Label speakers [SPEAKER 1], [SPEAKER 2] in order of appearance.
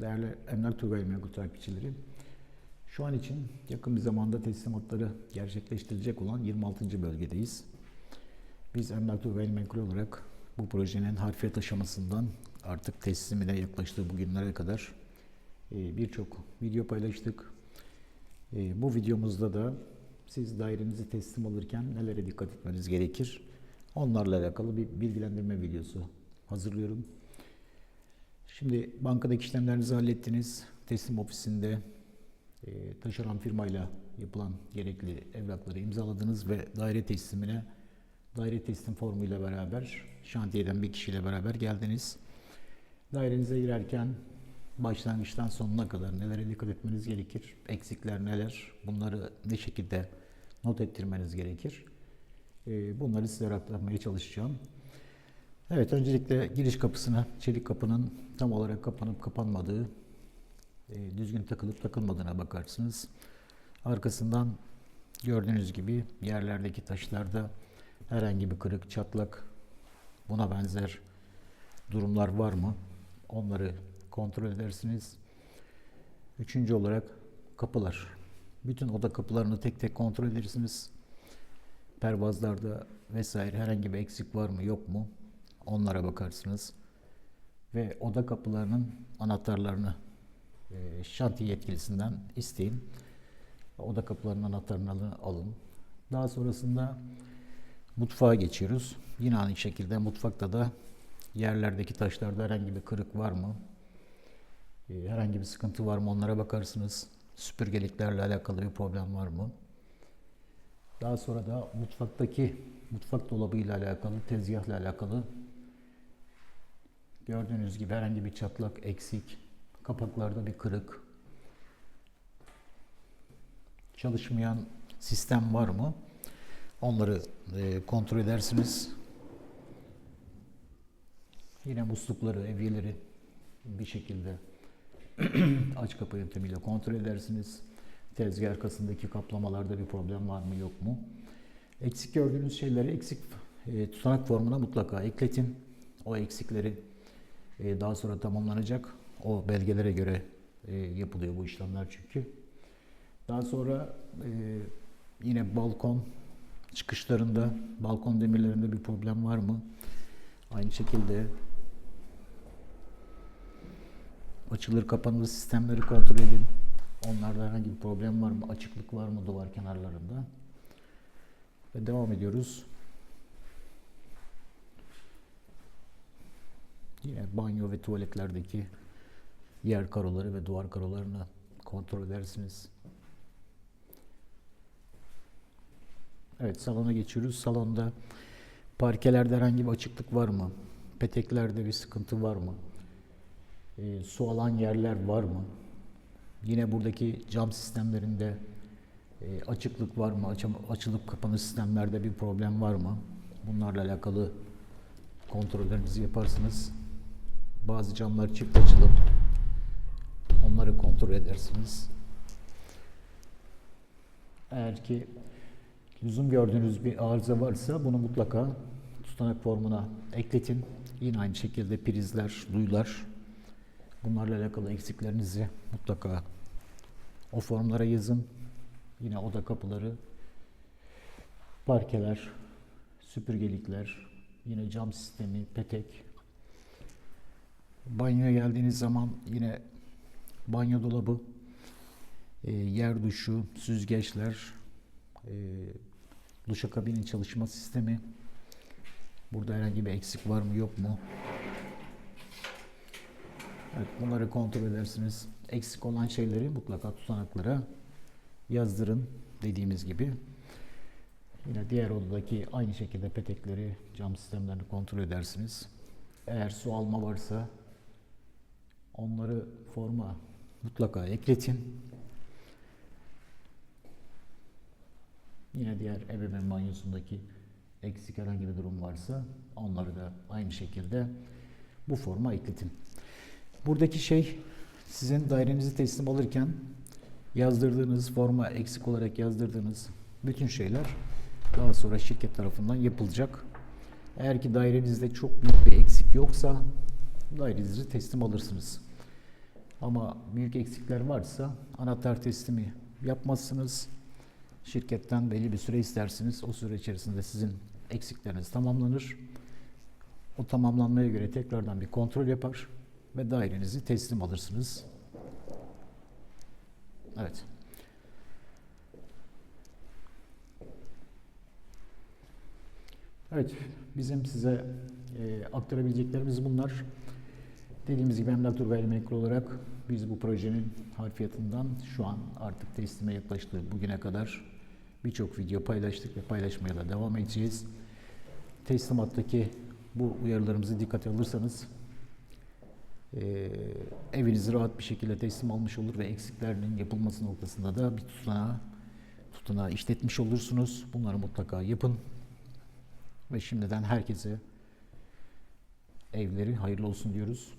[SPEAKER 1] Değerli Emlak Turgay Menkul takipçileri, şu an için yakın bir zamanda teslimatları gerçekleştirecek olan 26. bölgedeyiz. Biz Emlak Turgay Menkul olarak bu projenin harfiyat aşamasından artık teslimine yaklaştığı bugünlere kadar e, birçok video paylaştık. E, Bu videomuzda da siz dairenizi teslim alırken nelere dikkat etmeniz gerekir? Onlarla alakalı bir bilgilendirme videosu hazırlıyorum. Şimdi bankadaki işlemlerinizi hallettiniz. Teslim ofisinde e, taşeron firmayla yapılan gerekli evrakları imzaladınız ve daire teslimine daire teslim formuyla beraber şantiyeden bir kişiyle beraber geldiniz. Dairenize girerken başlangıçtan sonuna kadar nelere dikkat etmeniz gerekir? Eksikler neler? Bunları ne şekilde not ettirmeniz gerekir? E, bunları size aktarmaya çalışacağım. Evet, öncelikle giriş kapısına, çelik kapının tam olarak kapanıp kapanmadığı, e, düzgün takılıp takılmadığına bakarsınız. Arkasından gördüğünüz gibi yerlerdeki taşlarda herhangi bir kırık, çatlak, buna benzer durumlar var mı? Onları kontrol edersiniz. Üçüncü olarak kapılar. Bütün oda kapılarını tek tek kontrol edersiniz. Pervazlarda vesaire herhangi bir eksik var mı yok mu? Onlara bakarsınız. Ve oda kapılarının anahtarlarını e, şantiye yetkilisinden isteyin. Oda kapılarının anahtarını alın. Daha sonrasında mutfağa geçiyoruz. Yine aynı şekilde mutfakta da yerlerdeki taşlarda herhangi bir kırık var mı? E, herhangi bir sıkıntı var mı? Onlara bakarsınız. Süpürgeliklerle alakalı bir problem var mı? Daha sonra da mutfaktaki mutfak dolabıyla alakalı, tezgahla alakalı gördüğünüz gibi herhangi bir çatlak, eksik, kapaklarda bir kırık, çalışmayan sistem var mı? Onları e, kontrol edersiniz. Yine muslukları, evyeleri bir şekilde aç kapı yöntemiyle kontrol edersiniz. Tezgah arkasındaki kaplamalarda bir problem var mı yok mu? Eksik gördüğünüz şeyleri eksik e, tutanak formuna mutlaka ekletin. O eksikleri e, daha sonra tamamlanacak. O belgelere göre e, yapılıyor bu işlemler çünkü. Daha sonra e, yine balkon çıkışlarında, balkon demirlerinde bir problem var mı? Aynı şekilde açılır kapanır sistemleri kontrol edin. Onlarda herhangi bir problem var mı? Açıklık var mı duvar kenarlarında? Ve devam ediyoruz. Yine banyo ve tuvaletlerdeki yer karoları ve duvar karolarını kontrol edersiniz. Evet salona geçiyoruz. Salonda parkelerde herhangi bir açıklık var mı? Peteklerde bir sıkıntı var mı? E, su alan yerler var mı? Yine buradaki cam sistemlerinde e, açıklık var mı? Açım, açılıp kapanır sistemlerde bir problem var mı? Bunlarla alakalı kontrollerinizi yaparsınız. Bazı camlar çift açılıp onları kontrol edersiniz. Eğer ki lüzum gördüğünüz bir arıza varsa bunu mutlaka tutanak formuna ekletin. Yine aynı şekilde prizler, duyular bunlarla alakalı eksiklerinizi mutlaka o formlara yazın. Yine oda kapıları, parkeler, süpürgelikler, yine cam sistemi, petek. Banyoya geldiğiniz zaman yine banyo dolabı, e, yer duşu, süzgeçler, e, duşakabinin çalışma sistemi. Burada herhangi bir eksik var mı yok mu? Evet, bunları kontrol edersiniz. Eksik olan şeyleri mutlaka tutanaklara yazdırın dediğimiz gibi. Yine diğer odadaki aynı şekilde petekleri, cam sistemlerini kontrol edersiniz. Eğer su alma varsa onları forma mutlaka ekletin. Yine diğer ebeveyn banyosundaki eksik herhangi bir durum varsa onları da aynı şekilde bu forma ekletin. Buradaki şey sizin dairenizi teslim alırken yazdırdığınız forma eksik olarak yazdırdığınız bütün şeyler daha sonra şirket tarafından yapılacak. Eğer ki dairenizde çok büyük bir eksik yoksa dairenizi teslim alırsınız. Ama büyük eksikler varsa anahtar teslimi yapmazsınız. Şirketten belli bir süre istersiniz. O süre içerisinde sizin eksikleriniz tamamlanır. O tamamlanmaya göre tekrardan bir kontrol yapar ve dairenizi teslim alırsınız. Evet. Evet, bizim size e, aktarabileceklerimiz bunlar. Dediğimiz gibi Emlak Tur Gayrimenkul olarak biz bu projenin harfiyatından şu an artık teslime yaklaştığı bugüne kadar birçok video paylaştık ve paylaşmaya da devam edeceğiz. Teslimattaki bu uyarılarımızı dikkate alırsanız e, evinizi rahat bir şekilde teslim almış olur ve eksiklerinin yapılması noktasında da bir tutanağı, tutanağı işletmiş olursunuz. Bunları mutlaka yapın. Ve şimdiden herkese evleri hayırlı olsun diyoruz.